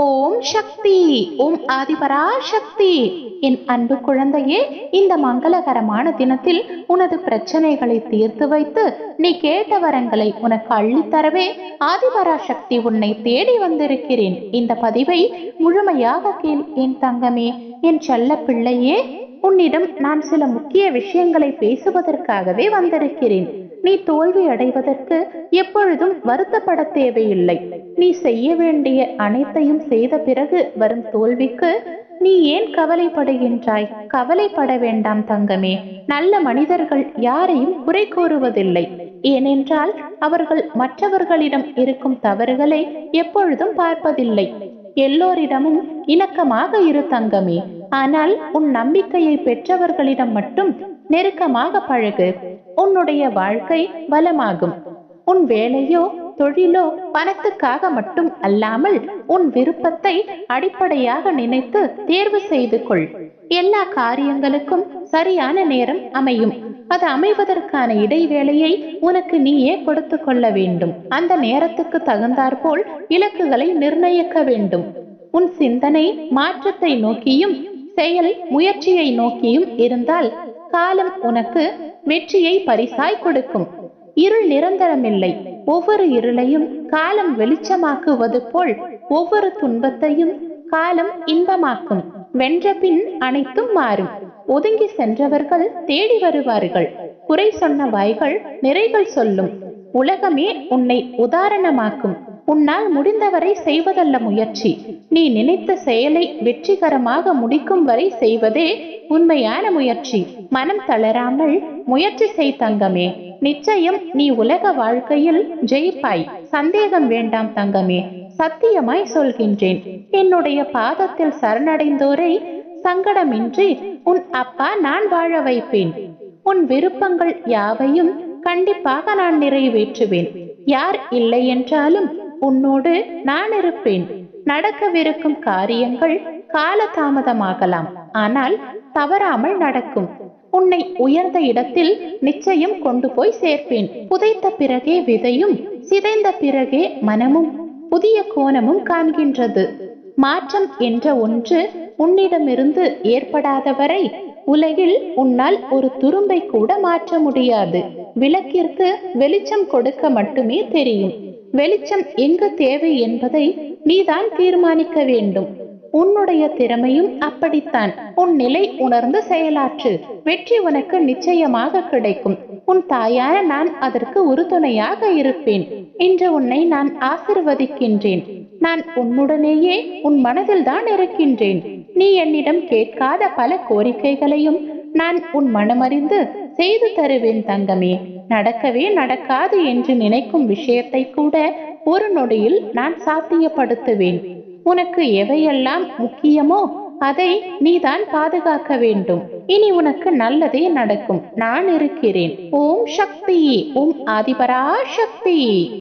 ஓம் சக்தி ஓம் ஆதிபரா சக்தி என் அன்பு குழந்தையே இந்த மங்களகரமான தினத்தில் உனது பிரச்சனைகளை தீர்த்து வைத்து நீ கேட்ட வரங்களை உனக்கு அள்ளித்தரவே ஆதிபரா சக்தி உன்னை தேடி வந்திருக்கிறேன். இந்த பதிவை முழுமையாக கேள் என் தங்கமே. என் செல்ல பிள்ளையே உன்னிடம் நான் சில முக்கிய விஷயங்களை பேசுவதற்காகவே வந்திருக்கிறேன். நீ தோல்வி அடைவதற்கு எப்பொழுதும் வருத்தப்பட தேவையில்லை. நீ செய்ய வேண்டிய அனைத்தையும் செய்த பிறகு வரும் தோல்விக்கு நீ ஏன் கவலைப்படுகின்றாய்? கவலைப்பட வேண்டாம் தங்கமே. நல்ல மனிதர்கள் யாரையும் குறை கூறுவதில்லை. ஏனென்றால் அவர்கள் மற்றவர்களிடம் இருக்கும் தவறுகளை எப்பொழுதும் பார்ப்பதில்லை. எல்லோரிடமும் இணக்கமாக இரு தங்கமே. ஆனால் உன் நம்பிக்கையை பெற்றவர்களிடம் மட்டும் நெருக்கமாக பழகு. உன்னுடைய வாழ்க்கை பலமாகும் உன் வேலையோ தொழிலோ பணத்துக்காக மட்டும் அல்லாமல் உன் விருப்பத்தை அடிப்படையாக நினைத்து தேர்வு செய்து கொள். எல்லா காரியங்களுக்கும் சரியான நேரம் அமையும். அது அமைவதற்கான இடைவேளையை உனக்கு நீயே கொடுத்து கொள்ள வேண்டும். அந்த நேரத்துக்கு தகுந்தாற்போல் இலக்குகளை நிர்ணயிக்க வேண்டும். உன் சிந்தனை மாற்றத்தை நோக்கியும் செயல் முயற்சியை நோக்கியும் இருந்தால் காலம் உனக்கு வெற்றியை பரிசாய் கொடுக்கும். இருள் நிரந்தரமில்லை. ஒவ்வொரு இருளையும் காலம் வெளிச்சமாக்குவது போல் ஒவ்வொரு துன்பத்தையும் காலம் இன்பமாக்கும். வென்ற பின் அனைத்தும் மாறும். ஒதுங்கி சென்றவர்கள் தேடி வருவார்கள். குறை சொன்ன வாய்கள் நிறைகள் சொல்லும். உலகமே உன்னை உதாரணமாக்கும். உன்னால் முடிந்தவரை செய்வதல்ல முயற்சி. நீ நினைத்த செயலை வெற்றிகரமாக முடிக்கும் வரை செய்வதே உண்மையான முயற்சி. மனம் தளராமல் முயற்சி செய் தங்கமே. நிச்சயம் நீ உலக வாழ்க்கையில் ஜெயிப்பாய். சந்தேகம் வேண்டாம் தங்கமே. சத்தியமாய் சொல்கின்றேன். என்னுடைய பாதத்தில் சரணடைந்தோரை சங்கடமின்றி உன் அப்பா நான் வாழ வைப்பேன். உன் விருப்பங்கள் யாவையும் கண்டிப்பாக நான் நிறைவேற்றுவேன். யார் இல்லை என்றாலும் உன்னோடு நான் இருப்பேன். நடக்கவிருக்கும் காரியங்கள் காலதாமதமாகலாம். ஆனால் தவறாமல் நடக்கும். உன்னை உயர்ந்த இடத்தில் நிச்சயம் கொண்டு போய் சேர்ப்பேன். புதைத்த பிறகே விதையும் சிதைந்த பிறகே மனமும் புதிய கோணமும் காண்கின்றது. மாற்றம் என்ற ஒன்று உன்னிடமிருந்து ஏற்படாத வரை உலகில் உன்னால் ஒரு துரும்பை கூட மாற்ற முடியாது. விளக்கிற்கு வெளிச்சம் கொடுக்க மட்டுமே தெரியும். வெளிச்சம் எங்கு தேவை என்பதை நீதான் தீர்மானிக்க வேண்டும். உன்னுடைய திறமையும் அப்படித்தான். உன் நிலை உணர்ந்து செயலாற்று. வெற்றி உனக்கு நிச்சயமாக கிடைக்கும். உன் தாயான நான் அதற்கு உறுதுணையாக இருப்பேன். இன்று உன்னை நான் ஆசிர்வதிக்கின்றேன். நான் உன்னுடனேயே உன் மனதில் தான் இருக்கின்றேன். நீ என்னிடம் கேட்காத பல கோரிக்கைகளையும் நான் உன் மனமறிந்து செய்து தருவேன் தங்கமே. நடக்கவே நடக்காது என்று நினைக்கும் விஷயத்தை கூட ஒரு நொடியில் நான் சாத்தியப்படுத்துவேன். உனக்கு எவையெல்லாம் முக்கியமோ அதை நீதான் பாதுகாக்க வேண்டும். இனி உனக்கு நல்லதே நடக்கும். நான் இருக்கிறேன். ஓம் சக்தி. ஓம் ஆதிபரா சக்தி.